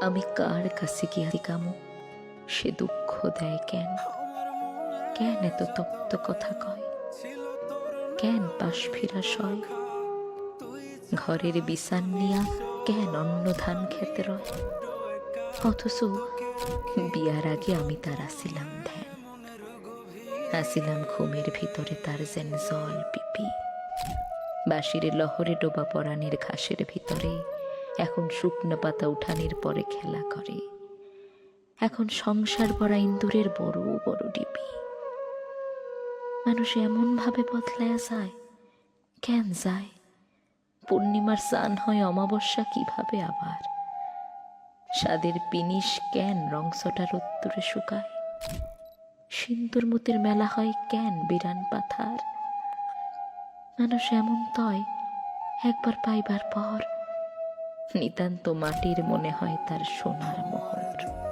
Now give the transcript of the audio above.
আমি কার কাছে গিয়া দিকামু সে দুঃখ দেয় কেন? কেন এত তপ্ত কথা কয়? কেন পাশ ফিরা সয়? ঘরের বিছান নিয়া কেন অন্য ধান খেতে রয়? অথচ বিয়ার আগে আমি তার আসিলাম ধ্যান। আসিলাম ঘুমের ভিতরে তার যেন জল পিপি। বাঁশির লহরে ডোবা পরাণের ঘাসের ভিতরে এখন শুকনো পাতা উঠানের পরে খেলা করে। এখন সংসার ভরা ইন্দুরের বড় বড় ডিপি। মানুষ এমন ভাবে বদলায়া যায়, কেন যায়? পূর্ণিমার স্নান হয় অমাবস্যা কীভাবে আবার? স্বাদের পিনিস কেন রংসটার উত্তরে শুকায়? সিন্দুর মতির মেলা হয় কেন বিরান পাথার? মানুষ এমন তয়, একবার পাইবার পর নিতান্ত মাটির মনে হয় তার সোনার মোহর।